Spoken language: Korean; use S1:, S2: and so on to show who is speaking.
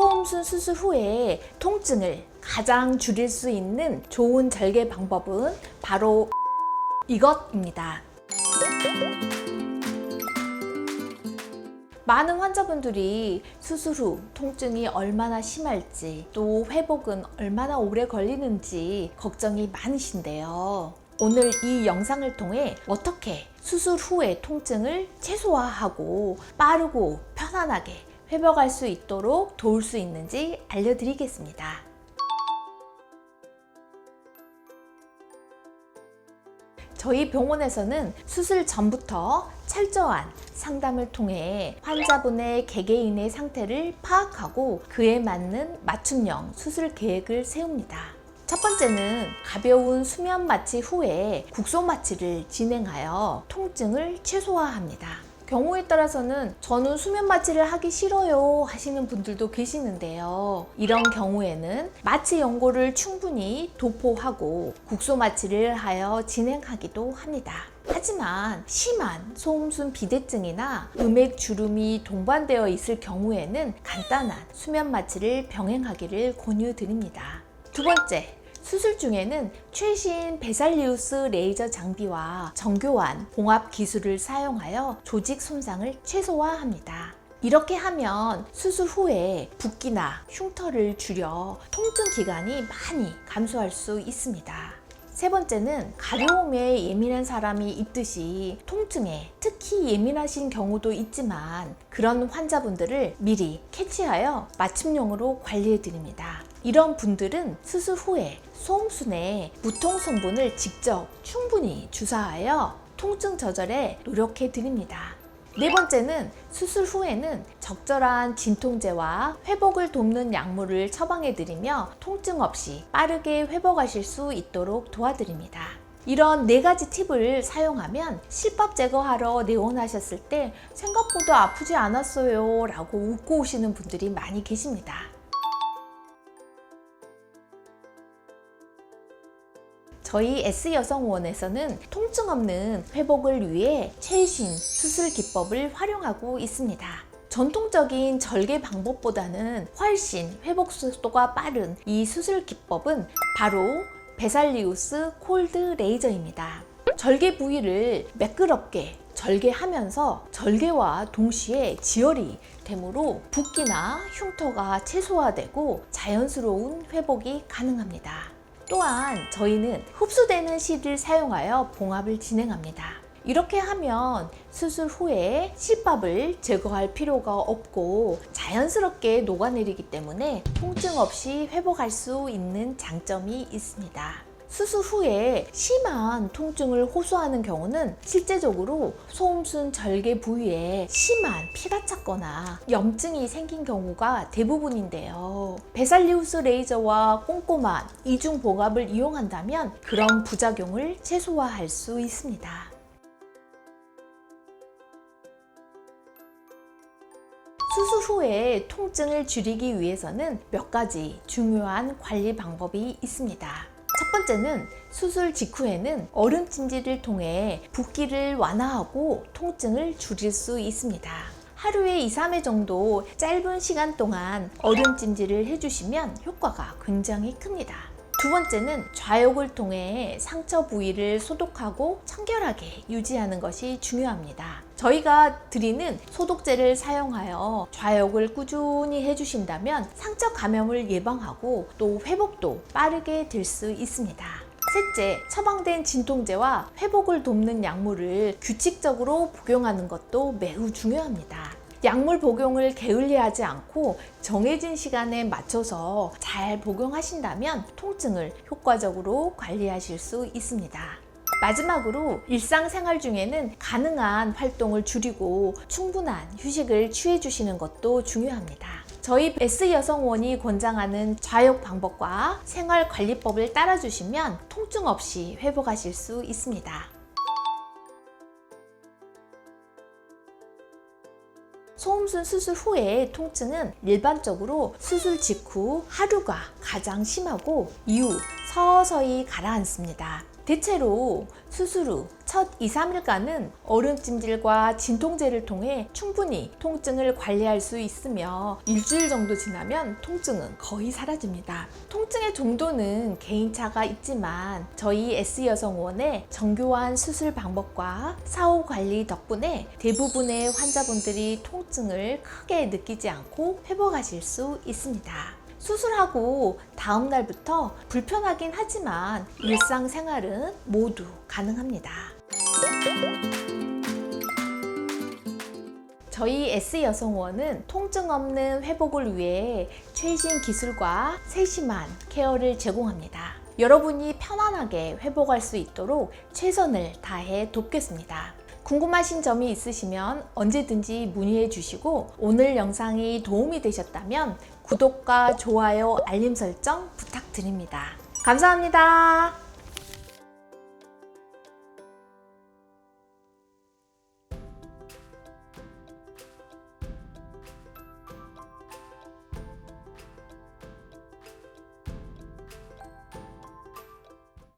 S1: 소음순 수술 후에 통증을 가장 줄일 수 있는 좋은 절개 방법은 바로 이것입니다. 많은 환자분들이 수술 후 통증이 얼마나 심할지 또 회복은 얼마나 오래 걸리는지 걱정이 많으신데요. 오늘 이 영상을 통해 어떻게 수술 후의 통증을 최소화하고 빠르고 편안하게 회복할 수 있도록 도울 수 있는지 알려드리겠습니다. 저희 병원에서는 수술 전부터 철저한 상담을 통해 환자분의 개개인의 상태를 파악하고 그에 맞는 맞춤형 수술 계획을 세웁니다. 첫 번째는 가벼운 수면 마취 후에 국소 마취를 진행하여 통증을 최소화합니다. 경우에 따라서는 저는 수면 마취를 하기 싫어요 하시는 분들도 계시는데요. 이런 경우에는 마취 연고를 충분히 도포하고 국소 마취를 하여 진행하기도 합니다. 하지만 심한 소음순 비대증이나 음액 주름이 동반되어 있을 경우에는 간단한 수면 마취를 병행하기를 권유드립니다. 두 번째, 수술 중에는 최신 베살리우스 레이저 장비와 정교한 봉합 기술을 사용하여 조직 손상을 최소화합니다. 이렇게 하면 수술 후에 붓기나 흉터를 줄여 통증 기간이 많이 감소할 수 있습니다. 세 번째는 가려움에 예민한 사람이 있듯이 통증에 특히 예민하신 경우도 있지만 그런 환자분들을 미리 캐치하여 맞춤형으로 관리해 드립니다. 이런 분들은 수술 후에 소음순에 무통 성분을 직접 충분히 주사하여 통증 조절에 노력해 드립니다. 네 번째는 수술 후에는 적절한 진통제와 회복을 돕는 약물을 처방해 드리며 통증 없이 빠르게 회복하실 수 있도록 도와드립니다. 이런 네 가지 팁을 사용하면 실밥 제거하러 내원하셨을 때 생각보다 아프지 않았어요 라고 웃고 오시는 분들이 많이 계십니다. 저희 S여성원에서는 통증 없는 회복을 위해 최신 수술 기법을 활용하고 있습니다. 전통적인 절개 방법보다는 훨씬 회복 속도가 빠른 이 수술 기법은 바로 베살리우스 콜드 레이저입니다. 절개 부위를 매끄럽게 절개하면서 절개와 동시에 지혈이 되므로 붓기나 흉터가 최소화되고 자연스러운 회복이 가능합니다. 또한 저희는 흡수되는 실을 사용하여 봉합을 진행합니다. 이렇게 하면 수술 후에 실밥을 제거할 필요가 없고 자연스럽게 녹아내리기 때문에 통증 없이 회복할 수 있는 장점이 있습니다. 수술 후에 심한 통증을 호소하는 경우는 실제적으로 소음순 절개 부위에 심한 피가 찼거나 염증이 생긴 경우가 대부분인데요. 베살리우스 레이저와 꼼꼼한 이중 봉합을 이용한다면 그런 부작용을 최소화할 수 있습니다. 수술 후에 통증을 줄이기 위해서는 몇 가지 중요한 관리 방법이 있습니다. 첫 번째는 수술 직후에는 얼음 찜질을 통해 붓기를 완화하고 통증을 줄일 수 있습니다. 하루에 2, 3회 정도 짧은 시간 동안 얼음 찜질을 해주시면 효과가 굉장히 큽니다. 두 번째는 좌욕을 통해 상처 부위를 소독하고 청결하게 유지하는 것이 중요합니다. 저희가 드리는 소독제를 사용하여 좌욕을 꾸준히 해주신다면 상처 감염을 예방하고 또 회복도 빠르게 될 수 있습니다. 셋째, 처방된 진통제와 회복을 돕는 약물을 규칙적으로 복용하는 것도 매우 중요합니다. 약물 복용을 게을리하지 않고 정해진 시간에 맞춰서 잘 복용하신다면 통증을 효과적으로 관리하실 수 있습니다. 마지막으로 일상생활 중에는 가능한 활동을 줄이고 충분한 휴식을 취해 주시는 것도 중요합니다. 저희 S여성원이 권장하는 좌욕 방법과 생활관리법을 따라주시면 통증 없이 회복하실 수 있습니다. 소음순 수술 후의 통증은 일반적으로 수술 직후 하루가 가장 심하고 이후 서서히 가라앉습니다. 대체로 수술 후 첫 2, 3일간은 얼음찜질과 진통제를 통해 충분히 통증을 관리할 수 있으며 일주일 정도 지나면 통증은 거의 사라집니다. 통증의 정도는 개인차가 있지만 저희 S여성원의 정교한 수술 방법과 사후 관리 덕분에 대부분의 환자분들이 통증을 크게 느끼지 않고 회복하실 수 있습니다. 수술하고 다음 날부터 불편하긴 하지만 일상생활은 모두 가능합니다. 저희 S여성원은 통증 없는 회복을 위해 최신 기술과 세심한 케어를 제공합니다. 여러분이 편안하게 회복할 수 있도록 최선을 다해 돕겠습니다. 궁금하신 점이 있으시면 언제든지 문의해 주시고 오늘 영상이 도움이 되셨다면 구독과 좋아요, 알림 설정 부탁드립니다. 감사합니다.